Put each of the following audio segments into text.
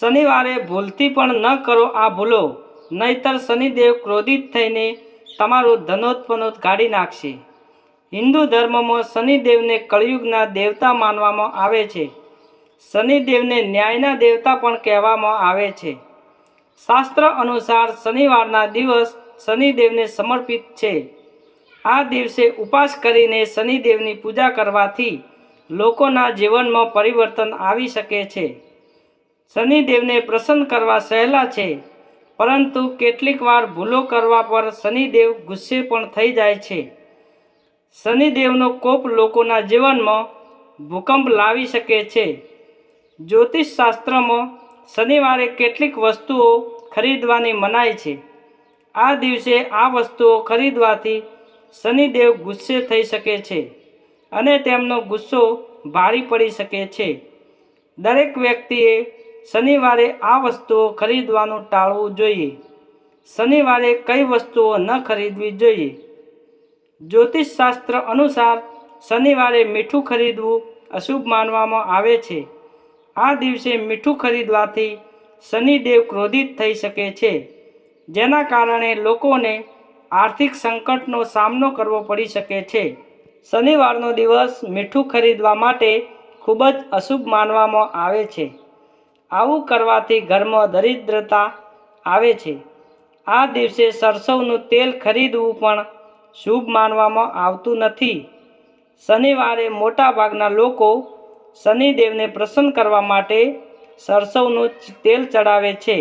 શનિવારે ભૂલથી પણ ન કરો આ ભૂલો. નહીતર શનિદેવ ક્રોધિત થઈને તમારું ધનોત્પનોત કાઢી નાખશે. હિન્દુ ધર્મમાં શનિદેવને કળિયુગના દેવતા માનવામાં આવે છે. શનિદેવને ન્યાયના દેવતા પણ કહેવામાં આવે છે. શાસ્ત્ર અનુસાર શનિવારના દિવસ શનિદેવને સમર્પિત છે. આ દિવસે ઉપવાસ કરીને શનિદેવની પૂજા કરવાથી લોકોના જીવનમાં પરિવર્તન આવી શકે છે. શનિદેવને પ્રસન્ન કરવા સહેલા છે. પરંતુ કેટલીક વાર ભૂલો કરવા પર શનિદેવ ગુસ્સે પણ થઈ જાય છે. શનિદેવનો કોપ લોકોના જીવનમાં ભૂકંપ લાવી શકે છે. જ્યોતિષ શાસ્ત્રમાં શનિવારે કેટલીક વસ્તુઓ ખરીદવાની મનાય છે. આ દિવસે આ વસ્તુઓ ખરીદવાથી શનિદેવ ગુસ્સે થઈ શકે છે અને તેમનો ગુસ્સો ભારી પડી શકે છે. દરેક વ્યક્તિએ શનિવારે આ વસ્તુઓ ખરીદવાનું ટાળવું જોઈએ. શનિવારે કઈ વસ્તુઓ ન ખરીદવી જોઈએ? જ્યોતિષશાસ્ત્ર અનુસાર શનિવારે મીઠું ખરીદવું અશુભ માનવામાં આવે છે. આ દિવસે મીઠું ખરીદવાથી શનિદેવ ક્રોધિત થઈ શકે છે, જેના કારણે લોકોને આર્થિક સંકટનો સામનો કરવો પડી શકે છે. શનિવારનો દિવસ મીઠું ખરીદવા માટે ખૂબ જ અશુભ માનવામાં આવે છે. આવું કરવાથી ઘરમાં દરિદ્રતા આવે છે. આ દિવસે સરસવનું તેલ ખરીદવું પણ શુભ માનવામાં આવતું નથી. શનિવારે મોટાભાગના લોકો શનિદેવને પ્રસન્ન કરવા માટે સરસવનું તેલ ચડાવે છે.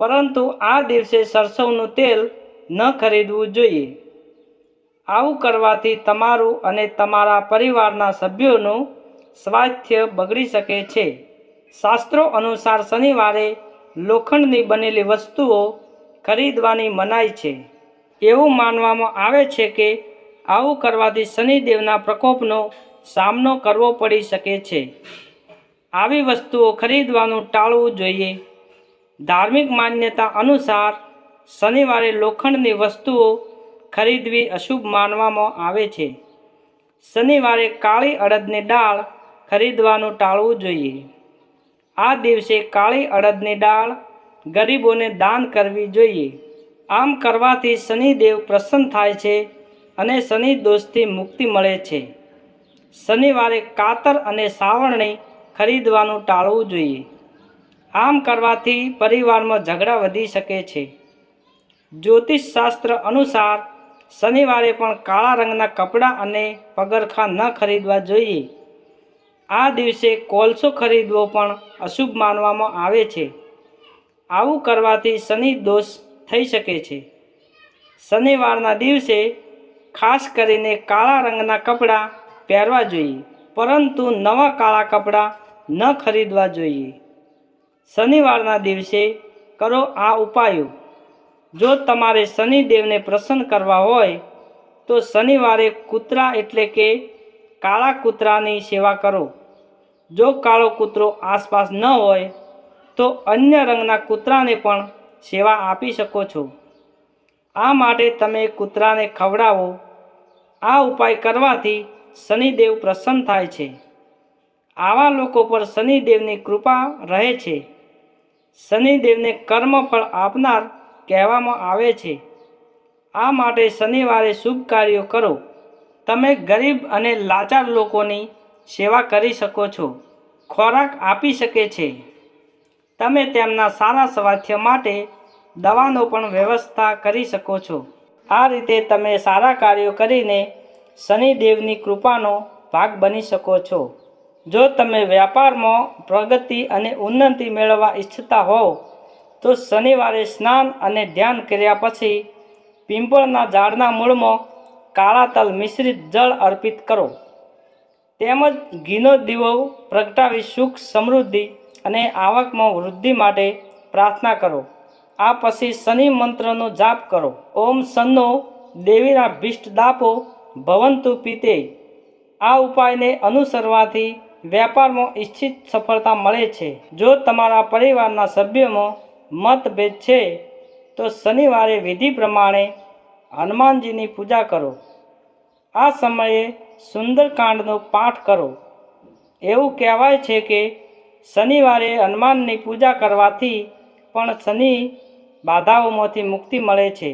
પરંતુ આ દિવસે સરસવનું તેલ ન ખરીદવું જોઈએ. આવું કરવાથી તમારું અને તમારા પરિવારના સભ્યોનું સ્વાસ્થ્ય બગડી શકે છે. શાસ્ત્રો અનુસાર શનિવારે લોખંડની બનેલી વસ્તુઓ ખરીદવાની મનાઈ છે. એવું માનવામાં આવે છે કે આવું કરવાથી શનિદેવના પ્રકોપનો સામનો કરવો પડી શકે છે. આવી વસ્તુઓ ખરીદવાનું ટાળવું જોઈએ. ધાર્મિક માન્યતા અનુસાર શનિવારે લોખંડની વસ્તુઓ ખરીદવી અશુભ માનવામાં આવે છે. શનિવારે કાળી અડદની દાળ ખરીદવાનું ટાળવું જોઈએ. આ દિવસે કાળી અડદની દાળ ગરીબોને દાન કરવી જોઈએ. આમ કરવાથી શનિદેવ પ્રસન્ન થાય છે અને શનિ દોષથી મુક્તિ મળે છે. શનિવારે કાતર અને સાવરણી ખરીદવાનું ટાળવું જોઈએ. આમ કરવાથી પરિવારમાં ઝઘડા વધી શકે છે. જ્યોતિષ શાસ્ત્ર અનુસાર શનિવારે પણ કાળા રંગના કપડાં અને પગરખાં ન ખરીદવા જોઈએ. આ દિવસે કોલસો ખરીદવો પણ અશુભ માનવામાં આવે છે. આવું કરવાથી શનિ દોષ થઈ શકે છે. શનિવારના દિવસે ખાસ કરીને કાળા રંગના કપડાં પહેરવા જોઈએ, પરંતુ નવા કાળા કપડાં ન ખરીદવા જોઈએ. શનિવારના દિવસે કરો આ ઉપાયો. જો તમારે શનિદેવને પ્રસન્ન કરવા હોય, તો શનિવારે કૂતરા એટલે કે કાળા કૂતરાની સેવા કરો. જો કાળો કૂતરો આસપાસ ન હોય, તો અન્ય રંગના કૂતરાને પણ સેવા આપી શકો છો. આ માટે તમે કૂતરાને ખવડાવો. આ ઉપાય કરવાથી શનિદેવ પ્રસન્ન થાય છે. આવા લોકો પર શનિદેવની કૃપા રહે છે. શનિદેવને કર્મફળ આપનાર કહેવામાં આવે છે. આ માટે શનિવારે શુભ કાર્યો કરો. તમે ગરીબ અને લાચાર લોકોની સેવા કરી શકો છો. ખોરાક આપી શકે છે. તમે તેમના સારા સ્વાસ્થ્ય માટે દવાનો પણ વ્યવસ્થા કરી શકો છો. આ રીતે તમે સારા કાર્યો કરીને શનિદેવની કૃપાનો ભાગ બની શકો છો. જો તમે વ્યાપારમાં પ્રગતિ અને ઉન્નતિ મેળવવા ઈચ્છતા હોવ, તો શનિવારે સ્નાન અને ધ્યાન કર્યા પછી પીંપળના ઝાડના મૂળમાં કાળા તલ મિશ્રિત જળ અર્પિત કરો. તેમજ ઘીનો દીવો, પ્રગટાવી સુખ સમૃદ્ધિ અને આવકમાં વૃદ્ધિ માટે પ્રાર્થના કરો. આ પછી શનિ મંત્રનો જાપ કરો. ઓમ સન્નો દેવીના ભીષ્ટ દાપો ભવંતુ પીતે. આ ઉપાયને અનુસરવાથી વેપારમાં ઈચ્છિત સફળતા મળે છે. જો તમારા પરિવારના સભ્યોમાં મતભેદ છે, તો શનિવારે વિધિ પ્રમાણે હનુમાનજીની પૂજા કરો. આ સમયે સુંદરકાંડનો પાઠ કરો. એવું કહેવાય છે કે શનિવારે હનુમાનની પૂજા કરવાથી પણ શનિ બાધાઓમાંથી મુક્તિ મળે છે.